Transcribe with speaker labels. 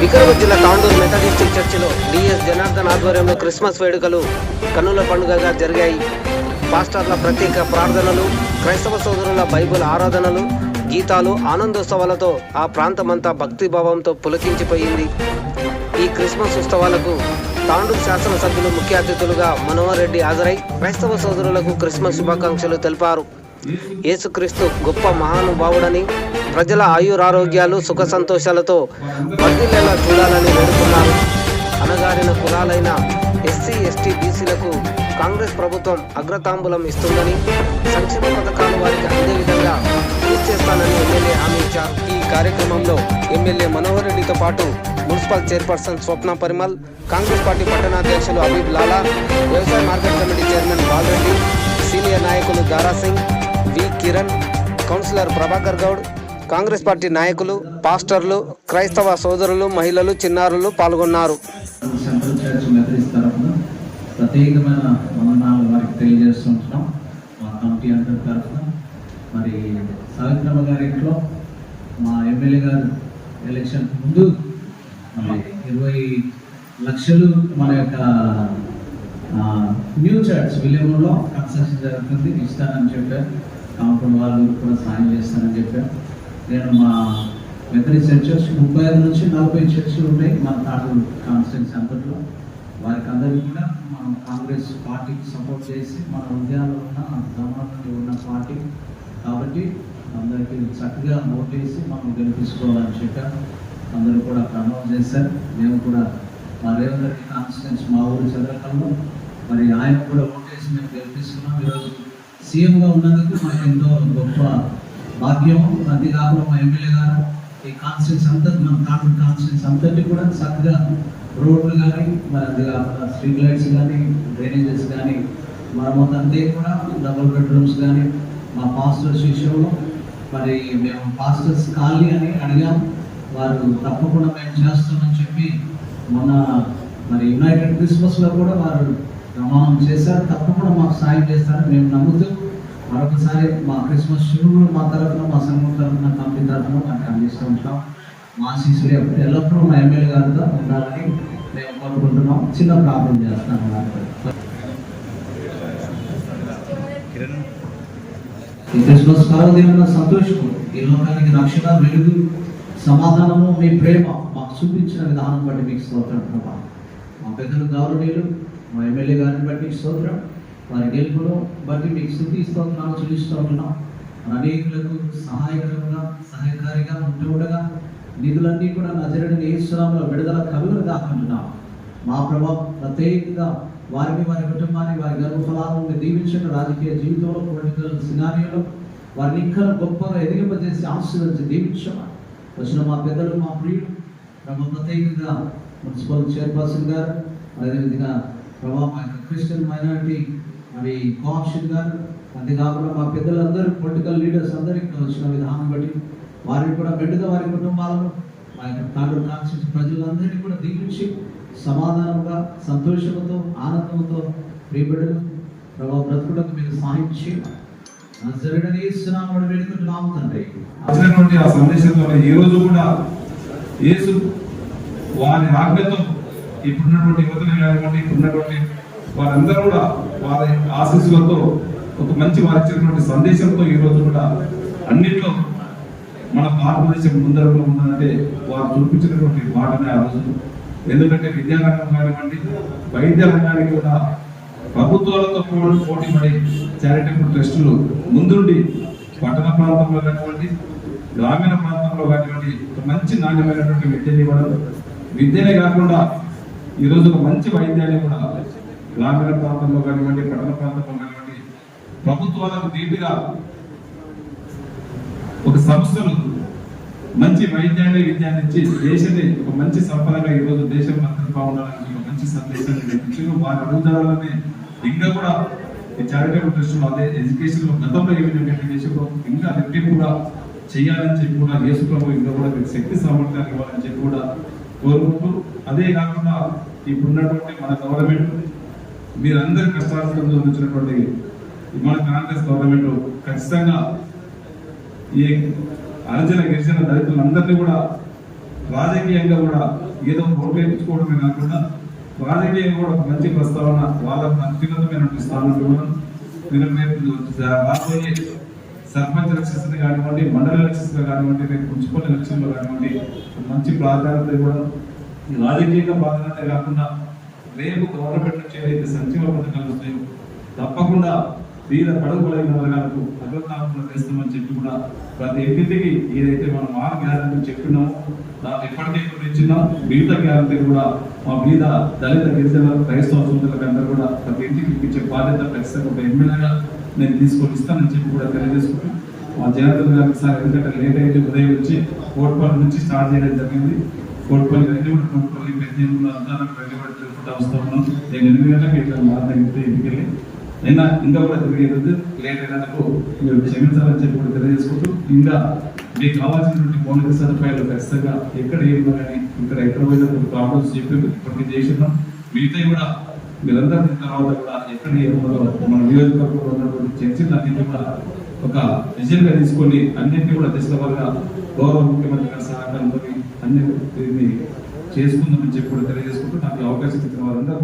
Speaker 1: వికారాబాద్ జిల్లా తాండూరు మెథడిస్టిక్ చర్చిలో డిఎస్ జనార్దన్ ఆధ్వర్యంలో క్రిస్మస్ వేడుకలు కన్నుల పండుగగా జరిగాయి. పాస్టర్ల ప్రత్యేక ప్రార్థనలు క్రైస్తవ సోదరుల బైబిల్ ఆరాధనలు గీతాలు ఆనందోత్సవాలతో ఆ ప్రాంతమంతా భక్తిభావంతో పులకించిపోయింది. ఈ క్రిస్మస్ ఉత్సవాలకు తాండూరు శాసనసభ్యులు ముఖ్య అతిథులుగా మనోహర్ రెడ్డి హాజరై క్రైస్తవ సోదరులకు క్రిస్మస్ శుభాకాంక్షలు తెలిపారు. యేసుక్రీస్తు గొప్ప మహానుభావుడని ప్రజల ఆయురారోగ్యాలు సుఖ సంతోషాలతో వర్ధిల్లేలా చూడాలని వేడుకున్నారు. అనగారిన కులాలైన ఎస్సీ ఎస్టీ బీసీలకు కాంగ్రెస్ ప్రభుత్వం అగ్రతాంబూలం ఇస్తుందని సంక్షేమ పథకాలు వారికి అందే విధంగా కృషి చేస్తానని ఎమ్మెల్యే హామీ ఇచ్చారు. ఈ కార్యక్రమంలో ఎమ్మెల్యే మనోహర్ రెడ్డితో పాటు municipal chairperson Swapna Parimal Congress party పట్టణాధ్యక్షులు Abib Lala వ్యవసాయ market committee chairman Balareddy senior నాయకులు Dara Singh V Kiran councillor Prabhakar Goud Congress party నాయకులు పాస్టర్లు క్రైస్తవ సోదరులు మహిళలు చిన్నారులు పాల్గొన్నారు.
Speaker 2: ప్రత్యేకమైన వందనాలు వారికి తెలియజేస్తుంటున్నాం మా కమిటీ అందరి తరఫున. మరి సావిత్రమ్మ గారి ఇంట్లో మా ఎమ్మెల్యే గారు ఎలక్షన్ ముందు ఇరవై లక్షలు మన యొక్క న్యూ చర్చ్ విలియంలో కన్స్ట్రక్షన్ జరుగుతుంది. ఇస్తానని చెప్పారు. కాంపౌండ్ వాళ్ళు కూడా సాయం చేస్తానని చెప్పారు. నేను మా మెథడిస్ట్ చర్చెస్ ముప్పై ఐదు నుంచి నలభై చర్చలు ఉన్నాయి మన తాటు కాన్స్టిట్యూన్సీ అంతట్లో వారికి అందరికీ కూడా మనం కాంగ్రెస్ పార్టీకి సపోర్ట్ చేసి మన హృదయాల్లో ఉన్న గమనంలో ఉన్న పార్టీ. కాబట్టి అందరికీ చక్కగా ఓటేసి మనం గెలిపించుకోవాలని చెప్పారు. అందరూ కూడా ప్రమోట్ చేశారు. మేము కూడా మా రేవంత్ కాన్స్టిట్యూన్స్ మా ఊరు చంద్రకల్లో మరి ఆయన కూడా ఓటేసి మేము గెలిపిస్తున్నాం ఈరోజు సీఎంగా ఉన్నందుకు మాకు ఎంతో గొప్ప భాగ్యం. అంతేకాకుండా మా ఎమ్మెల్యే గారు ఈ కాన్స్టిట్యూన్స్ అంతా మన కాటూరు కాన్స్టిట్యూన్స్ అంతటి కూడా చక్కగా రోడ్లు కానీ మరి అంతేకాకుండా స్ట్రీట్ లైట్స్ కానీ డ్రైనేజెస్ కానీ మన మొత్తం కూడా డబుల్ బెడ్రూమ్స్ కానీ మా పాస్టర్స్ విషయంలో మరి మేము పాస్టర్స్ ఖాళీ అని అడిగాం. వారు తప్పకుండా మేము చేస్తామని చెప్పి మొన్న మరి యునైటెడ్ క్రిస్మస్లో కూడా వారు ప్రమాణం చేశారు. తప్పకుండా మాకు సాయం చేస్తారు. మేము నమ్ముతూ మరొకసారి మా క్రిస్మస్ శుభ్రులు మా తరఫున మా సంఘం తరఫున కమిటీ తరఫున మాకు అందిస్తూ ఉంటాం. మా శిష్యులు ఎప్పుడు ఎల్లప్పుడూ మా ఎమ్మెల్యే గారితో ఉండాలని మేము కోరుకుంటున్నాం. చిన్న ప్రాబ్లం చేస్తాను ఈ క్రిస్మస్ పర్వదిన సంతోషం. ఈ లోకానికి రక్షణ వెలుగు సమాధానము మీ ప్రేమ మాకు చూపించిన విధానం బట్టి మీకు స్తోత్రం ప్రభా. మా పెద్దలు గౌరవనీయులు మా ఎమ్మెల్యే గారిని బట్టి స్తోత్రం వారి గెలుపును బట్టి మీకు స్థుతి స్తోత్రాలు చూపిస్తూ ఉన్నాం అనేకులకు సహాయకరంగా సహాయకారిగా ఉంటూ ఉండగా నిధులన్నీ కూడా నజరడిని ఏసునామలో విడుదల కలుగులు కాకుంటున్నాం మా ప్రభా ప్రత్యేకంగా వారిని వారి కుటుంబాన్ని వారి గర్భఫలాలను దీవించిన రాజకీయ జీవితంలో పొలిటికల్ సినారియోలో వారిని ఇంకా గొప్పగా ఎదిగింపజేసి ఆశీర్వదించి దీవించమని వచ్చిన మా పెద్దలు మా ప్రియులు ప్రభావ ప్రత్యేకంగా మున్సిపల్ చైర్పర్సన్ గారు అదేవిధంగా ప్రభావ మా యొక్క క్రిస్టియన్ మైనారిటీ మరి కోఆప్షన్ గారు అంతేకాకుండా మా పెద్దలందరూ పొలిటికల్ లీడర్స్ అందరూ ఇక్కడ వచ్చిన విధానం బట్టి వారిని కూడా బిడ్డగా వారి కుటుంబాలను మా యొక్క తాండూరు కాన్స్టిట్యూన్స్ ప్రజలందరినీ కూడా దీవించి సమాధానంగా సంతోషంతో ఆనందంతో ప్రియబిడ్డలు ప్రభావ బ్రతుకులకు మీరు సహాయం
Speaker 3: వచ్చినటువంటి ఆ సందేశంలో ఈ రోజు కూడా యేసు వారి ఆజ్ఞతో ఇప్పుడున్నటువంటి యువతని కానివ్వండి ఇప్పుడున్నటువంటి వారందరూ కూడా వారి ఆశీస్సులతో ఒక మంచి వారి సందేశంతో ఈ రోజు కూడా అన్నిట్లో మన భారతదేశం ముందరలో ఉన్నదంటే వారు చూపించినటువంటి బాటనే ఆ రోజు. ఎందుకంటే విద్యారంగం కానివ్వండి వైద్య రంగానికి కూడా ప్రభుత్వాలతో పోటీ పడే చారిటబుల్ ట్రస్టులు ముందుండి పట్టణ ప్రాంతంలో కానివ్వండి గ్రామీణ ప్రాంతంలో కానివ్వండి ఒక మంచి నాణ్యమైనటువంటి విద్యను ఇవ్వడం. విద్యనే కాకుండా ఈరోజు ఒక మంచి వైద్యాన్ని కూడా గ్రామీణ ప్రాంతంలో కానివ్వండి పట్టణ ప్రాంతంలో కానివ్వండి ప్రభుత్వాలకు దీటుగా ఒక సంస్థలు మంచి వైద్యాన్ని విద్యాన్ని ఇచ్చి దేశాన్ని ఒక మంచి సంపదగా ఈ రోజు దేశం అంతా బాగుండాలని ఒక మంచి సందేశాన్ని ఇచ్చారు వారి అడుగుదలనే ఇంకా కూడా ఈ చారిటబుల్ ట్రస్ట్ అదే ఎడ్యుకేషన్ గతంలో ఏమైనా దేశంలో ఇంకా రెట్టింపు కూడా చేయాలని చెప్పి కూడా దేశ ప్రభు ఇంకా కూడా మీకు శక్తి సామర్థ్యాన్ని ఇవ్వాలని చెప్పి కూడా కోరుకుంటూ అదే కాకుండా ఇప్పుడున్నటువంటి మన గవర్నమెంట్ మీరందరి కష్టాలను వచ్చినటువంటి మన కాంగ్రెస్ గవర్నమెంట్ ఖచ్చితంగా ఈ అర్జన గిరిజన దళితులందరినీ కూడా రాజకీయంగా కూడా ఏదో ఓటు కాకుండా రాజకీయంగా కూడా ఒక మంచి ప్రస్తావన వాళ్ళ అత్యున్నతమైనటువంటి స్థానం మీరు రాబోయే సర్పంచ్ ఎలక్షన్స్ కానివ్వండి మండల ఎలక్షన్స్ కానివ్వండి రేపు మున్సిపల్ ఎలక్షన్లో కానివ్వండి మంచి ప్రాధాన్యత ఇవ్వడం ఈ రాజకీయంగా ప్రాధాన్యత కాకుండా రేపు గవర్నమెంట్ నుంచి ఏదైతే సంక్షేమ పథకాలు వస్తాయో తప్పకుండా తీర పడుగు వర్గాలకు అగ్రతాపన చేస్తామని చెప్పి కూడా ప్రతి ఇంటికి ఏదైతే మనం ఆరు గ్యారంటీ చెప్పినామో దాన్ని ఎప్పటికీ కూడా మిగతా గ్యారంటీ కూడా మా మీద దళిత గిరిజన క్రైస్తవ సోదరులకు కూడా ప్రతి ఇంటికి ఇచ్చే బాధ్యత ఖచ్చితంగా ఒక ఎమ్మెల్యేగా నేను తీసుకొని ఇస్తానని చెప్పి కూడా తెలియజేసుకుంటాను మా జనార్దన్ గారికి సార్ ఎందుకంటే లేట్ అయితే ఉదయం వచ్చి కోట్పల్లి నుంచి స్టార్ట్ చేయడం జరిగింది. కోట్పల్లి వెళ్ళి కూడా కోట్పల్లి పెద్దలు అంతా నాకు వెళ్ళి కూడా తెలుసుకుంటూ వస్తూ ఉన్నాం. నేను ఎనిమిది గంటలకు ఇట్లా మాట్లాడితే ఇంటికి వెళ్ళి అయినా ఇంకా కూడా తిరిగేది లేట్ అయినందుకు మీరు క్షమించాలని చెప్పి కూడా తెలియజేసుకుంటూ ఇంకా మీకు కావాల్సినటువంటి మౌలిక సదుపాయాలు ఖచ్చితంగా ఎక్కడ ఏమని ఇక్కడ ఎక్కడ పోయినా కొన్ని ప్రాబ్లమ్స్ చెప్పి ఇప్పటికీ చేసినాం. మిగతా కూడా మీరందరూ తర్వాత కూడా ఎక్కడ ఏమో మన నియోజకవర్గంలో ఉన్నటువంటి చర్చలు అన్నింటి కూడా ఒక విజయంగా తీసుకొని అన్నింటినీ కూడా దిశలవారుగా గౌరవ ముఖ్యమంత్రి గారి సహకారంతో అన్ని చేసుకుందామని చెప్పి కూడా తెలియజేసుకుంటూ నాకు అవకాశం ఇచ్చిన వారందరూ